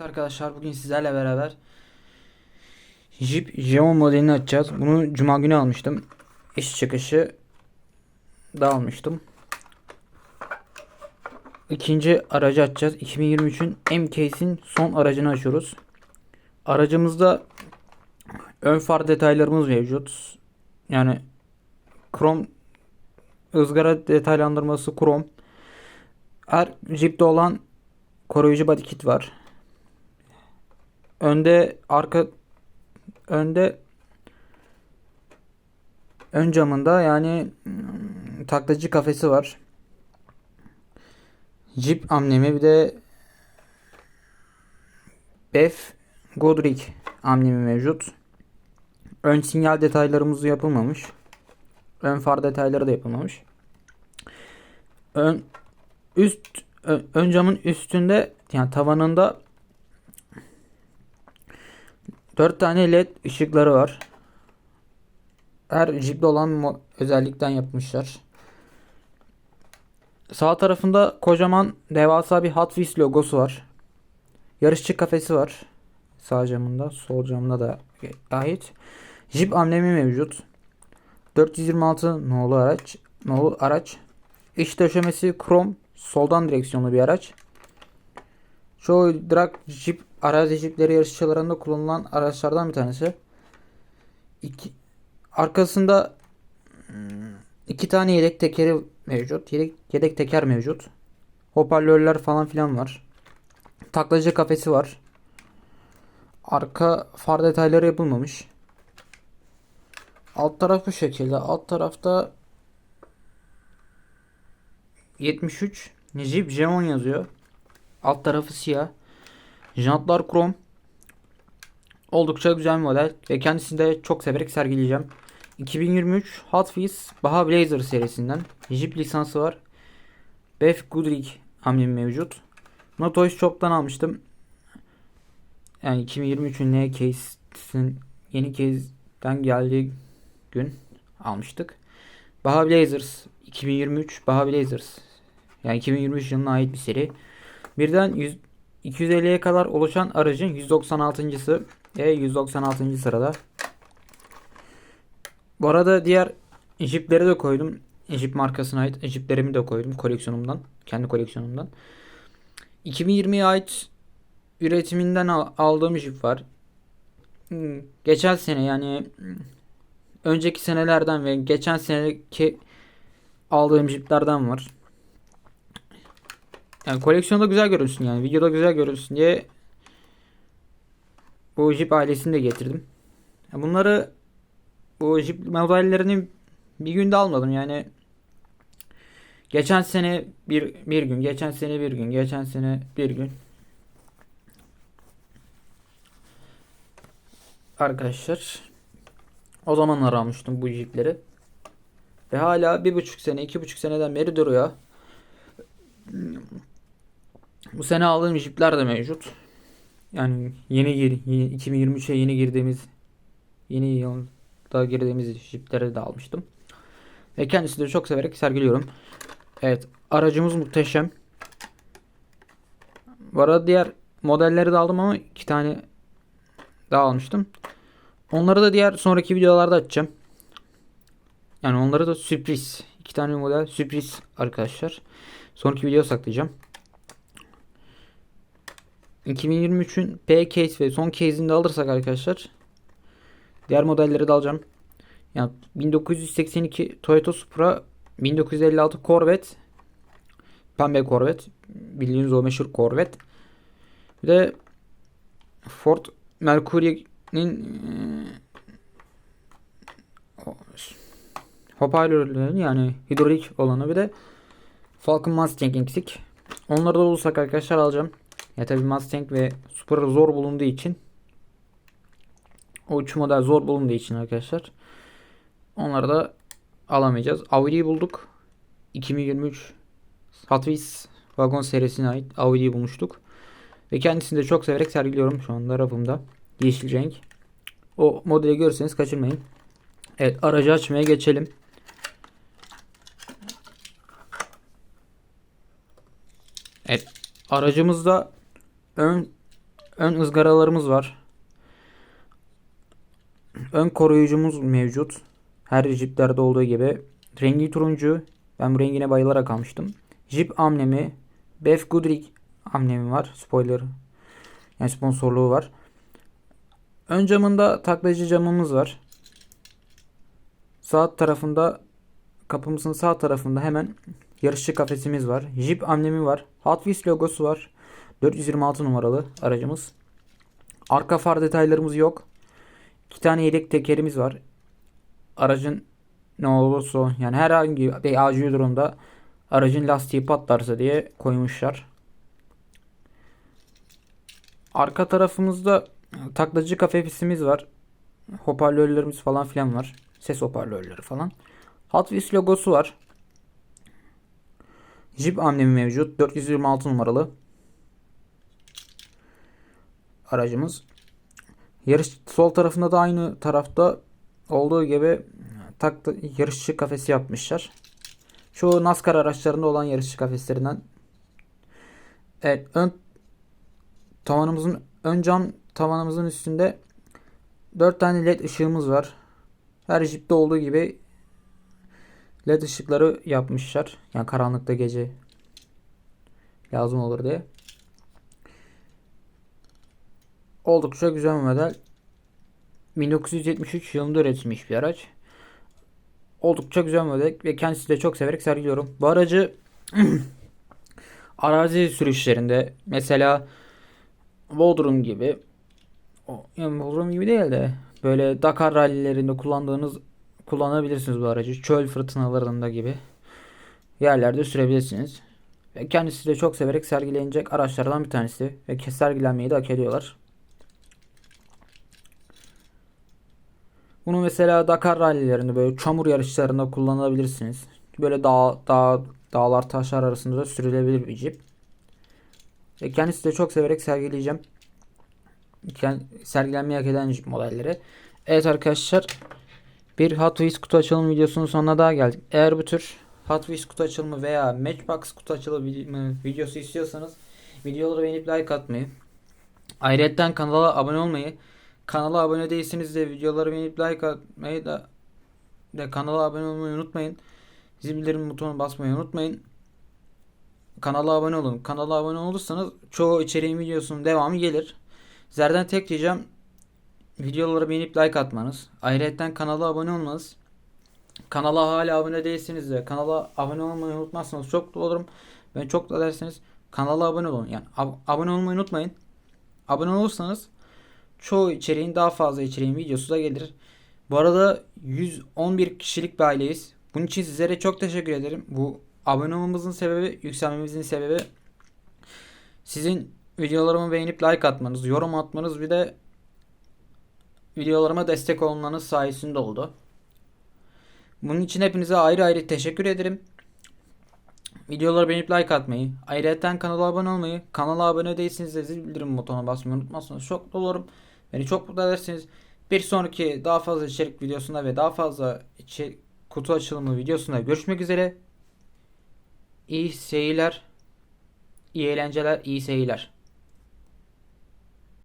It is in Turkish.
Arkadaşlar bugün sizlerle beraber Jeep Jeon modelini açacağız. Bunu cuma günü almıştım. İş çıkışı da almıştım. İkinci aracı açacağız. 2023'ün M-Case'in son aracını açıyoruz. Aracımızda ön far detaylarımız mevcut. Yani krom ızgara detaylandırması krom. Her Jeep'te olan koruyucu body kit var. Önde arka önde ön camında yani mm, taklacı kafesi var. Jeep amblemi bir de Bef Godric amblemi mevcut. Ön sinyal detaylarımız yapılmamış. Ön far detayları da yapılmamış. Ön üst ön camın üstünde yani tavanında 4 tane led ışıkları var. Her Jeep'te olan özellikten yapmışlar. Sağ tarafında kocaman devasa bir Hot Wheels logosu var. Yarışçı kafesi var. Sağ camında, sol camında da ait. Jeep amblemi mevcut. 426 nolu araç. Nolu araç. İç döşemesi krom. Soldan direksiyonlu bir araç. Çoğu drag Jeep arazi Jeepleri yarışçılarında kullanılan araçlardan bir tanesi. İki, arkasında hmm, iki tane yedek tekeri mevcut. Yedek, yedek teker mevcut. Hoparlörler falan filan var. Taklacı kafesi var. Arka far detayları yapılmamış. Alt taraf bu şekilde. Alt tarafta 73 Jeep Jeon yazıyor. Alt tarafı siyah. Jantlar krom. Oldukça güzel bir model ve kendisini de çok severek sergileyeceğim. 2023 Hot Wheels Baha Blazer serisinden Jeep lisansı var. Beth Goodrich amblemi mevcut. Bunu Toys Shop'tan almıştım. Yani 2023'ün ne case'in yeni case'den geldiği gün almıştık. Baha Blazers 2023 Baha Blazers yani 2023 yılına ait bir seri. Birden 100, 250'ye kadar oluşan aracın 196.sı ve 196. sırada. Bu arada diğer Jeep'leri de koydum. Jeep markasına ait Jeep'lerimi de koydum koleksiyonumdan. Kendi koleksiyonumdan. 2020'ye ait üretiminden al- aldığım Jeep var. Hmm, Geçen sene yani hmm, önceki senelerden ve geçen seneki aldığım Jeep'lerden var. Yani koleksiyonda güzel görünsün yani. Videoda güzel görünsün diye bu Jeep ailesini de getirdim. Ya Bunları bu Jeep modellerini bir günde almadım yani. Geçen sene bir, bir gün, geçen sene bir gün, geçen sene bir gün. Arkadaşlar o zamanlar almıştım bu Jeep'leri. Ve hala bir buçuk sene, iki buçuk seneden beri duruyor. Bu sene aldığım Jeep'ler de mevcut. Yani yeni gir, yeni- 2023'e yeni girdiğimiz yeni yılda girdiğimiz Jeep'leri de almıştım. Ve kendisini de çok severek sergiliyorum. Evet, aracımız muhteşem. Bu arada diğer modelleri de aldım ama iki tane daha almıştım. Onları da diğer sonraki videolarda açacağım. Yani onları da sürpriz. İki tane model sürpriz arkadaşlar. Sonraki video saklayacağım. 2023'ün P case ve son case'ini de alırsak arkadaşlar diğer modelleri de alacağım. Yani 1982 Toyota Supra 1956 Corvette pembe Corvette bildiğiniz o meşhur Corvette bir de Ford Mercury'nin eee, hoparlörlerin yani hidrolik olanı bir de Falcon Mustang eksik. Onları da olursak arkadaşlar alacağım. Ya tabi Mustang ve Supra zor bulunduğu için o üç model zor bulunduğu için arkadaşlar onları da alamayacağız. Audi'yi bulduk. 2023 Hot vagon serisine ait Audi'yi bulmuştuk. Ve kendisini de çok severek sergiliyorum şu anda rafımda. Yeşil renk. O modeli görürseniz kaçırmayın. Evet aracı açmaya geçelim. Evet aracımızda ön Ön ızgaralarımız var. Ön koruyucumuz mevcut. Her jiplerde olduğu gibi. Rengi turuncu. Ben bu rengine bayılarak almıştım. Jip amblemi. Beth Goodrich amblemi var. Spoiler. Yani sponsorluğu var. Ön camında taklacı camımız var. Sağ tarafında kapımızın sağ tarafında hemen yarışçı kafesimiz var. Jeep amblemi var. Hot Wheels logosu var. 426 numaralı aracımız. Arka far detaylarımız yok. İki tane yedek tekerimiz var. Aracın ne olursa yani herhangi bir acil durumda aracın lastiği patlarsa diye koymuşlar. Arka tarafımızda taklacı kafesimiz var. Hoparlörlerimiz falan filan var. Ses hoparlörleri falan. Hot Wheels logosu var. Jeep amblemi mevcut. 426 numaralı aracımız. Yarış sol tarafında da aynı tarafta olduğu gibi taktı, yarışçı kafesi yapmışlar. Şu NASCAR araçlarında olan yarışçı kafeslerinden. Evet, ön tavanımızın ön cam tavanımızın üstünde 4 tane led ışığımız var. Her jipte olduğu gibi led ışıkları yapmışlar. Yani karanlıkta gece lazım olur diye. Oldukça güzel bir model. 1973 yılında üretilmiş bir araç. Oldukça güzel model ve kendisi de çok severek sergiliyorum. Bu aracı arazi sürüşlerinde mesela Bodrum gibi yani Bodrum gibi değil de böyle Dakar rallilerinde kullandığınız kullanabilirsiniz bu aracı. Çöl fırtınalarında gibi yerlerde sürebilirsiniz. Ve kendisi de çok severek sergilenecek araçlardan bir tanesi ve sergilenmeyi de hak ediyorlar. Bunu mesela Dakar rallilerinde böyle çamur yarışlarında kullanabilirsiniz. Böyle dağ, dağ, dağlar taşlar arasında da sürülebilir bir Jeep. Ve kendisi de çok severek sergileyeceğim. Kend- sergilenmeyi hak eden Jeep modelleri. Evet arkadaşlar. Bir Hot Wheels kutu açılımı videosunun sonuna daha geldik. Eğer bu tür Hot Wheels kutu açılımı veya Matchbox kutu açılımı videosu istiyorsanız videoları beğenip like atmayı, ayrıca kanala abone olmayı, kanala abone değilseniz de videoları beğenip like atmayı da de kanala abone olmayı unutmayın. Zil bildirim butonuna basmayı unutmayın. Kanala abone olun. Kanala abone olursanız çoğu içeriğin videosunun devamı gelir. Sizlerden tek ricam videoları beğenip like atmanız. Ayrıca kanala abone olmanız. Kanala hala abone değilseniz de kanala abone olmayı unutmazsanız çok mutlu olurum. Ben çok da derseniz kanala abone olun. Yani ab- abone olmayı unutmayın. Abone olursanız çoğu içeriğin daha fazla içeriğin videosu da gelir. Bu arada 111 kişilik bir aileyiz. Bunun için sizlere çok teşekkür ederim. Bu abone olmamızın sebebi, yükselmemizin sebebi sizin videolarımı beğenip like atmanız, yorum atmanız bir de videolarıma destek olmanız sayesinde oldu. Bunun için hepinize ayrı ayrı teşekkür ederim. Videoları beğenip like atmayı, ayrıca kanala abone olmayı, kanala abone değilseniz de zil bildirim butonuna basmayı unutmazsanız çok mutlu olurum. Beni çok mutlu edersiniz. Bir sonraki daha fazla içerik videosunda ve daha fazla içerik, kutu açılımı videosunda görüşmek üzere. İyi seyirler, iyi eğlenceler, iyi seyirler.